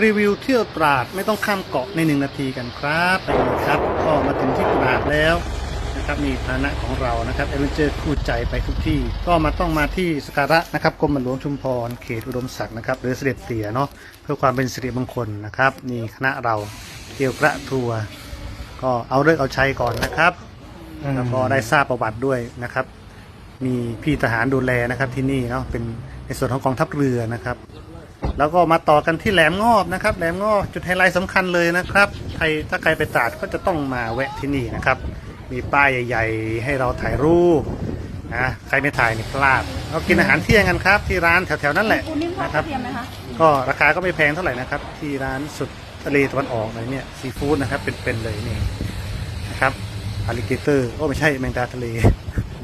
รีวิวเที่ยวตราดไม่ต้องข้ามเกาะในหนึ่งนาทีกันครับไปเลยครับ ก็มาถึงที่ตราดแล้วนะครับมีพาหนะของเรานะครับเอเวนเจอร์คู่ใจไปทุกที่ ก็มาต้องมาที่สกการะนะครับกรมหลวงชุมพรเขตอุดมศักดิ์นะครับหรือเสด็จเตี่ยเนาะเพื่อความเป็นสิริมงคลนะครับนี่คณะเราเกี่ยวกระทัวร์ก็เอาเลิกษ์เอาชัยก่อนนะครับแล้วก็ได้ทราบประวัติด้วยนะครับ มีพี่ทหารดูแลนะครับที่นี่เนาะเป็นในส่วนของกองทัพเรือนะครับ แล้วก็มาต่อกันที่แหลมงอบนะครับแหลมงอบจุดไฮไลท์สำคัญเลยนะครับใครถ้าใครไปตราดก็จะต้องมาแวะที่นี่นะครับ มีป้ายใหญ่ ๆ ให้เราถ่ายรูปนะใครไม่ถ่ายนี่พลาดเรากินอาหารเที่ยงกันครับ ที่ร้านแถวๆนั้นแหละปูนิ่มทอดนะคกรัระบเทียมไหมคะก็ราคาก็ไม่แพงเท่าไหร่นะครับ ที่ร้านสุดทะเลตะวันออกเลยเนี่ยซีฟู้ดนะครับเป็นๆเลยนี่นะครับอลิเกเตอร์โอ้ไม่ใช่แมงดาทะเล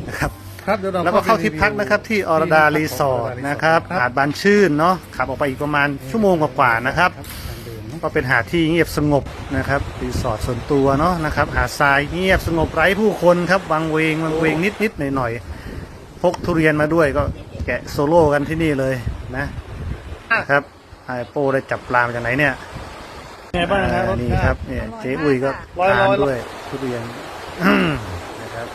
นะครับ ครับเดี๋ยวเราแล้วก็เข้าที่พักนะครับที่อรดารีสอร์ทนะครับหาดบานชื่นเนาะขับออกไปอีกประมาณชั่วโมงกว่าๆนะครับก็เป็นหาดที่เงียบสงบนะครับรีสอร์ทส่วนตัวเนาะนะครับหาดทรายเงียบสงบไร้ผู้คนครับวังเวงวังเวงนิดนิดหน่อยหน่อยๆพกทุเรียนมาด้วยก็แกะโซโล่กันที่นี่เลยนะนะครับไอโป้ได้จับปลามาจากไหนเนี่ยไงบ้างครับรอ่าสนี่ชาครับติเนี่ยเจ๊อุ้ยก็ร้อยๆทานด้วยทุเรียนนะครับ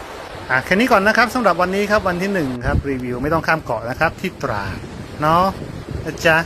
อะแค่นี้ก่อนนะครับสำหรับวันนี้ครับวันที่หนึ่งครับรีวิวไม่ต้องข้ามเกาะนะครับที่ตราดเนาะนะจ๊ะ